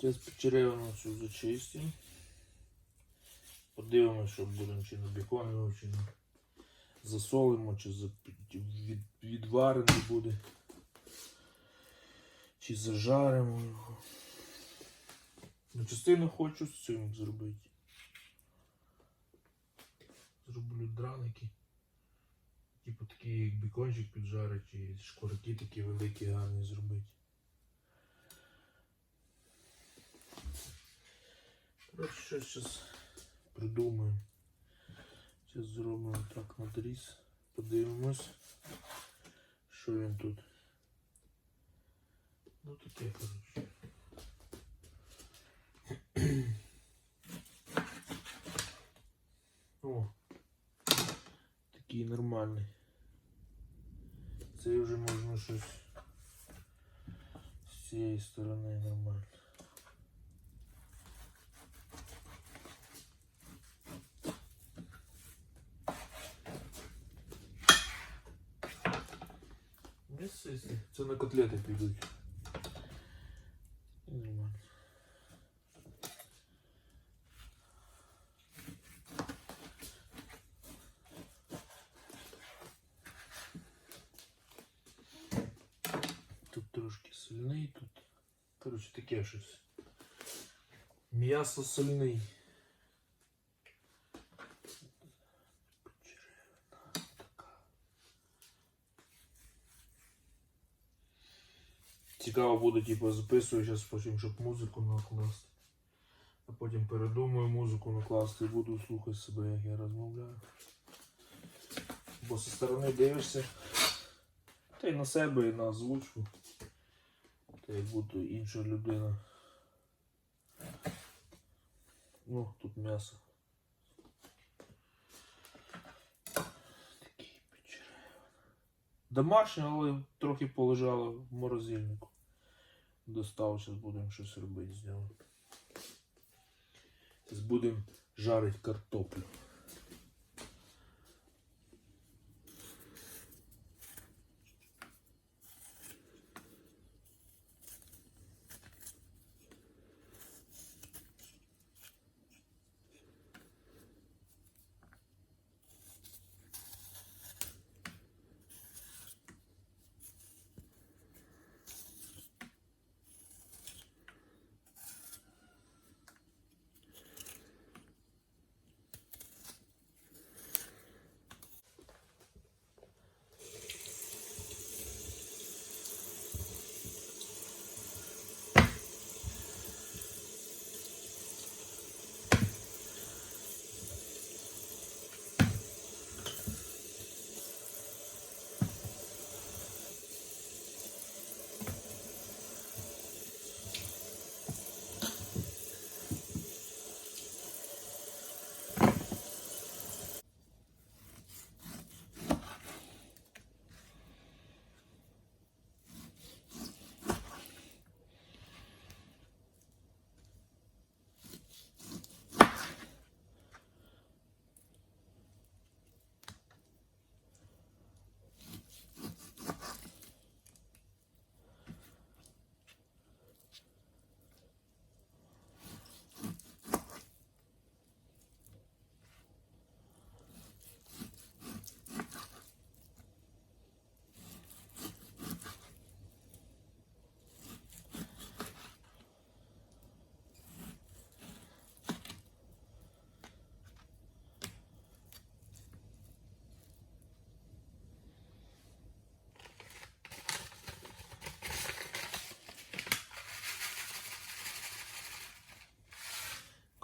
Зараз печеревину цю зачистимо. Подивимося, що будемо чи на бікон, чи на засолимо, чи від, відварений буде. Чи зажаримо його. Ну, частину хочу з цим зробити. Зроблю драники. Типу такі, як бікончик піджарить, і шкварки такі великі, гарні зробити. Коротше, щось зараз придумаємо. Зараз зробимо так надріз. Подивимось, що він тут. Ну таке, коротше. О, такий нормальний. Це вже можна щось з цієї сторони нормально. М'ясисті. Це на котлети підуть. Тут трошки сольний, тут. Коротше, таке щось. М'ясо сольний. Цікаво буде, типу, записую зараз потім, щоб музику накласти. А потім передумаю музику накласти і буду слухати себе, як я розмовляю. Бо зі сторони дивишся. Та й на себе, і на озвучку. Та як будто інша людина. Ну, тут м'ясо. Домашнє, але трохи полежало в морозильнику. Достав, зараз будемо щось робити з нього. Зараз будемо жарити картоплю.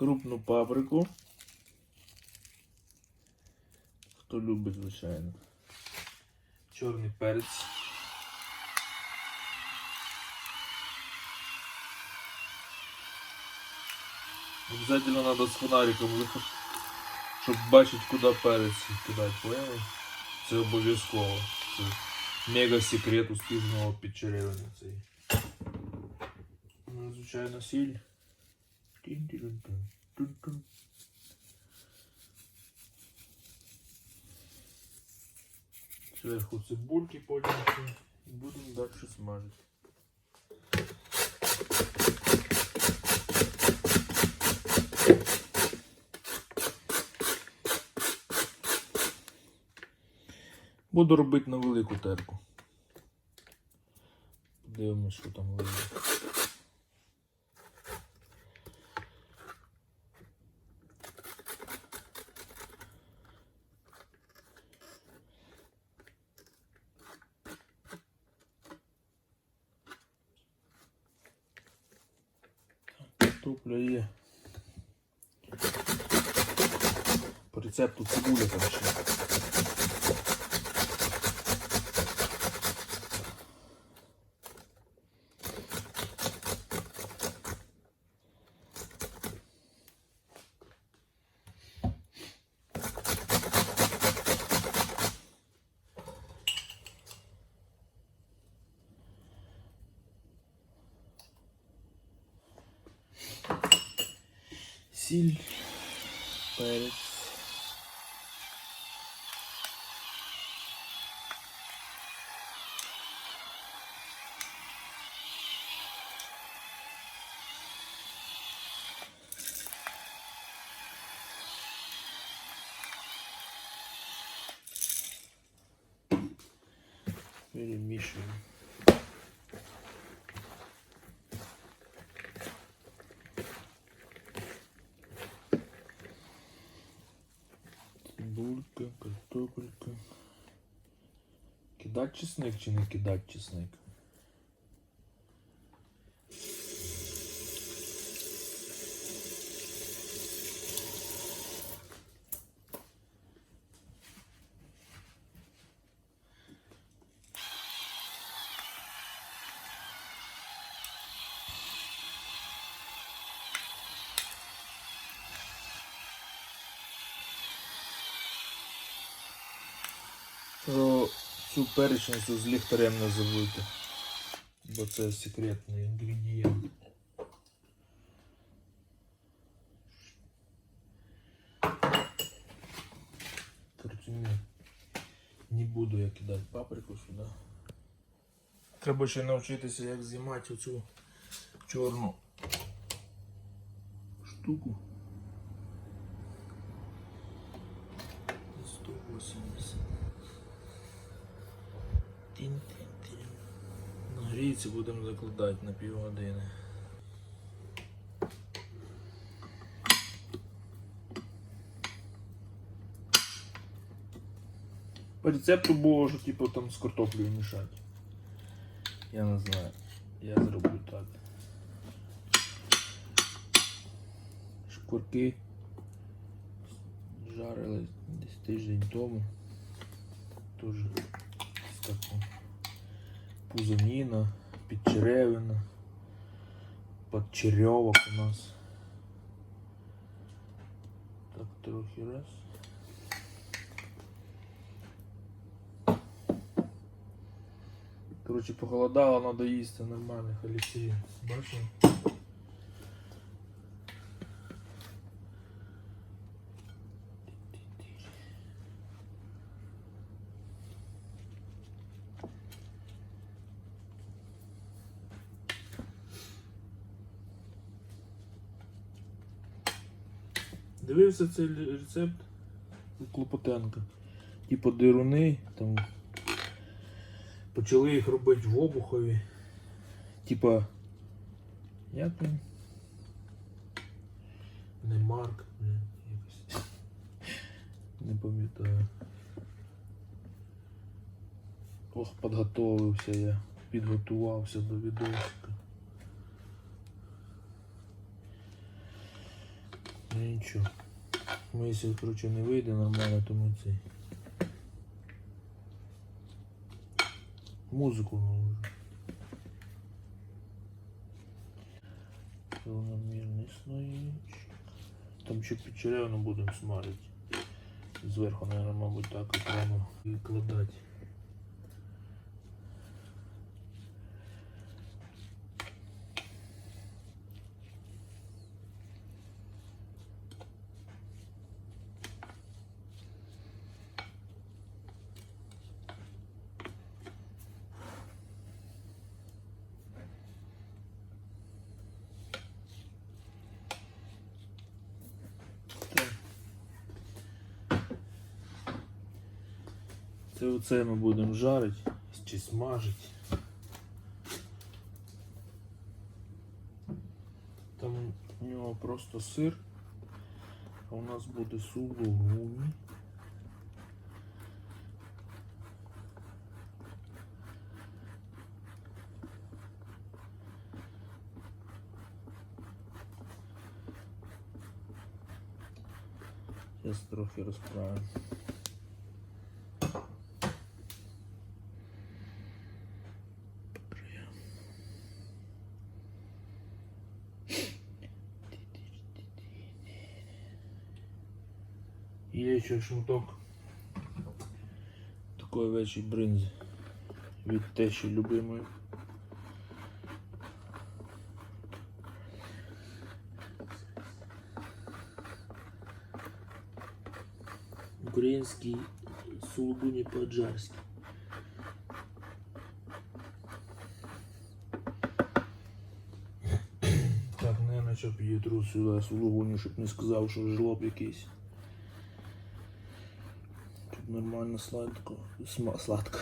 Крупну паприку. Хто любить, звичайно. Чорний перець. Обязательно надо з фонариком виходити, щоб бачити, куди перець кидати, поняли? Це обов'язково. Це мега секрет успішного підчеревання цей. Ну, звичайно, сіль. Сверху цибульки полінці и будем дальше смажить. Буду робити на велику терку. Дивимось, що там вийде. Картопля є. По рецепту цибуля там Сіль, перець. Перемішуємо. Кидать чесник чи не кидати чесник? Цю перечницю з ліхтарем не забудьте. Бо це секретний інгредієнт. Не буду я кидати паприку сюди. Треба ще навчитися, як знімати оцю чорну штуку. Нагріється будемо закладати на півгодини. По рецепту було, що типу там з картоплею мішати. Я не знаю. Я зроблю так. Шкурки жарили десь тиждень тому. Тоже з такого пузаніна, підчеревина, подчерьовок у нас. Так, трохи раз. Короче, похолодало, надо їсти нормальних холестерин. Бачимо? Дивився цей рецепт у Клопотенка. Типу дируни, там почали їх робити в обухові. Типа. Як він? Не Марк, блін, якось. Не пам'ятаю. Ох, підготовився я. Підготувався до відосика. Ну нічого. Якщо, коротше, не вийде нормально, то ми цей. Музику наложу. Равномірний слоїчок. Там ще печеревину будемо смажити. Зверху, наверное, мабуть, так окремо викладати. Це Це оце ми будемо жарити чи смажити. Там у нього просто сир, а у нас буде сулугуні. Зараз трохи розправимо. Є ще шматок такої вечі бринзи від тещі любимої. Український сулугуні по-аджарськи. Так, наверное, щоб її тру сюди сулугуні, щоб не сказав, що жлоб якийсь. Нормально сладко. Сма... Сладко.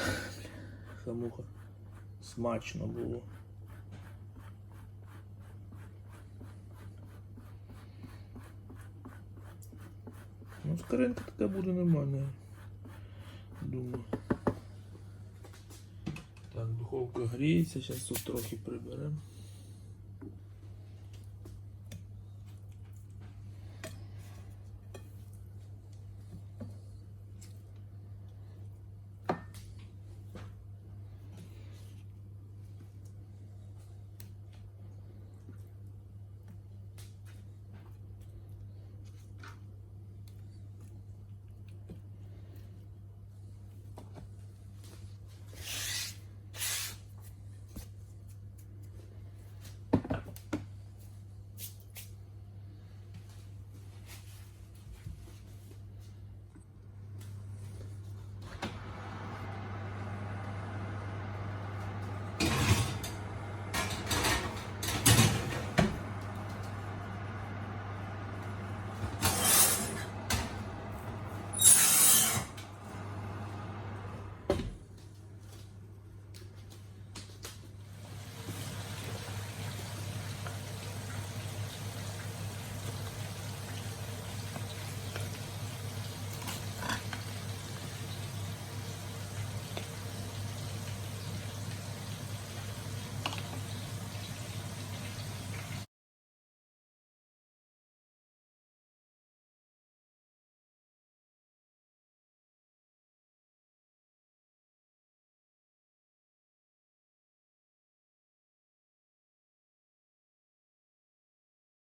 Хамуха. Смачно було. Ну, скоринка така буде нормальна. Думаю. Так, духовка гріється, зараз тут трохи приберемо.